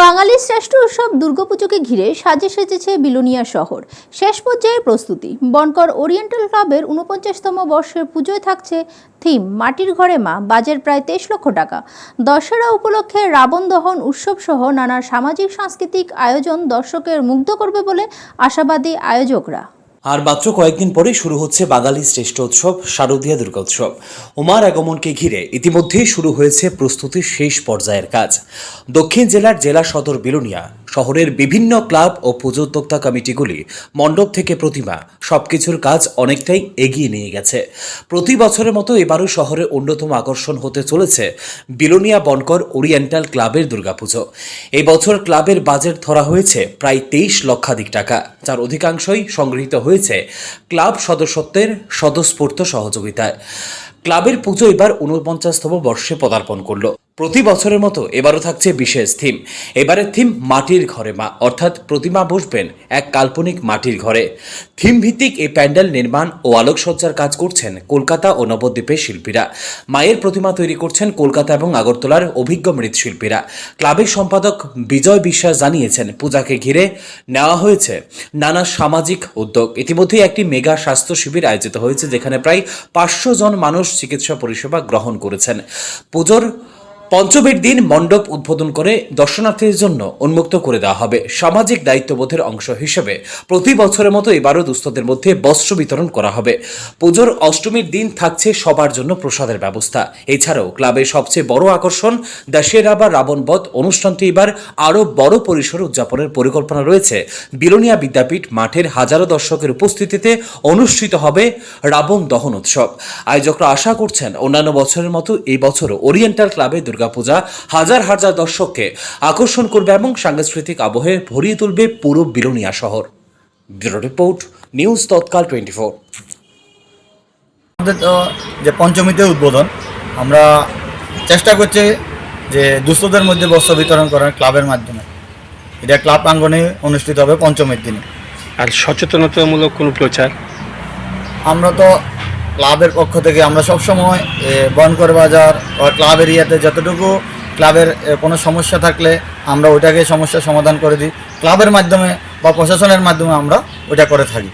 বাঙালির শ্রেষ্ঠ উৎসব দুর্গাপুজোকে ঘিরে সাজে সেজেছে বিলোনিয়া শহর। শেষ পর্যায়ের প্রস্তুতি। বনকর ওরিয়েন্টাল ক্লাবের উনপঞ্চাশতম বর্ষের পুজোয় থাকছে থিম, মাটির ঘরে মা বাজেট প্রায় তেইশ লক্ষ টাকা। দশেরা উপলক্ষে রাবণ দহন উৎসব সহ নানা সামাজিক, সাংস্কৃতিক আয়োজন দর্শকের মুগ্ধ করবে বলে আশাবাদী আয়োজকরা। আর মাত্র কয়েকদিন পরেই শুরু হচ্ছে বাঙালির শ্রেষ্ঠ উৎসব, শারদীয়া দুর্গোৎসব উমার আগমনকে ঘিরে ইতিমধ্যেই শুরু হয়েছে প্রস্তুতির শেষ পর্যায়ের কাজ। দক্ষিণ জেলার জেলা সদর বিলোনিয়া শহরের বিভিন্ন ক্লাব ও পুজোদ্যোক্তা কমিটিগুলি মণ্ডপ থেকে প্রতিমা, সবকিছুর কাজ অনেকটাই এগিয়ে নিয়ে গেছে। প্রতি বছরের মতো এবারও শহরের অন্যতম আকর্ষণ হতে চলেছে বিলোনিয়া বনকর ওরিয়েন্টাল ক্লাবের দুর্গাপুজো। এই বছর ক্লাবের বাজেট ধরা হয়েছে প্রায় তেইশ লক্ষাধিক টাকা, যার অধিকাংশই সংগৃহীত হয়েছে ক্লাব সদস্যত্বের স্বতঃস্ফূর্ত সহযোগিতায়। ক্লাবের পুজো এবার উনপঞ্চাশতম বর্ষে পদার্পণ করল। প্রতি বছরের মতো এবারও থাকছে বিশেষ থিম। এবারের থিম মাটির ঘরে মা, অর্থাৎ প্রতিমা বসবেন এক কাল্পনিক মাটির ঘরে। থিম ভিত্তিক এই প্যান্ডেল নির্মাণ ও আলোকসজ্জার কাজ করছেন কলকাতা ও নবদ্বীপের শিল্পীরা। মায়ের প্রতিমা তৈরি করছেন কলকাতা এবং আগরতলার অভিজ্ঞ মৃৎশিল্পীরা। ক্লাবের সম্পাদক বিজয় বিশ্বাস জানিয়েছেন, পূজাকে ঘিরে নেওয়া হয়েছে নানা সামাজিক উদ্যোগ। ইতিমধ্যেই একটি মেগা স্বাস্থ্য শিবির আয়োজিত হয়েছে, যেখানে প্রায় পাঁচশো জন মানুষ চিকিৎসা পরিষেবা গ্রহণ করেছেন। পুজোর পঞ্চমীর দিন মণ্ডপ উদ্বোধন করে দর্শনার্থীদের জন্য উন্মুক্ত করে দেওয়া হবে। সামাজিক দায়িত্ববোধের অংশ হিসেবে প্রতি বছরের মতো এবারও দুস্থদের মধ্যে বস্ত্র বিতরণ করা হবে। পুজোর অষ্টমীর দিন থাকছে সবার জন্য প্রসাদের ব্যবস্থা। এছাড়াও ক্লাবের সবচেয়ে বড় আকর্ষণ দাশেরা বা রাবণ বধ অনুষ্ঠানটি এবার আরও বড় পরিসরে উদযাপনের পরিকল্পনা রয়েছে। বিলোনিয়া বিদ্যাপীঠ মাঠের হাজারো দর্শকের উপস্থিতিতে অনুষ্ঠিত হবে রাবণ দহন উৎসব। আয়োজকরা আশা করছেন অন্যান্য বছরের মতো এই বছরও ওরিয়েন্টাল ক্লাবে দুর্গাপূজা হাজার হাজার দর্শককে আকর্ষণ করবে এবং সাংস্কৃতিক আবহে ভরিয়ে তুলবে পুরো বিলোনিয়া শহর। Bureau report news Tatkal twenty four আমাদের তো যে পঞ্চমীতে উদ্বোধন আমরা চেষ্টা করছি যে দুস্থদের মধ্যে বস্ত্র বিতরণ করার ক্লাবের মাধ্যমে। এটা ক্লাব প্রাঙ্গনে অনুষ্ঠিত হবে পঞ্চমীর দিনে। আর সচেতনতামূলক কোনো প্রচার? আমরা তো ক্লাবের পক্ষ থেকে আমরা সবসময় বনকর বাজার বা ক্লাব এরিয়াতে যতটুকু ক্লাবের কোনো সমস্যা থাকলে আমরা ওইটাকে সমস্যা সমাধান করে দিই। ক্লাবের মাধ্যমে বা প্রশাসনের মাধ্যমে আমরা ওইটা করে থাকি।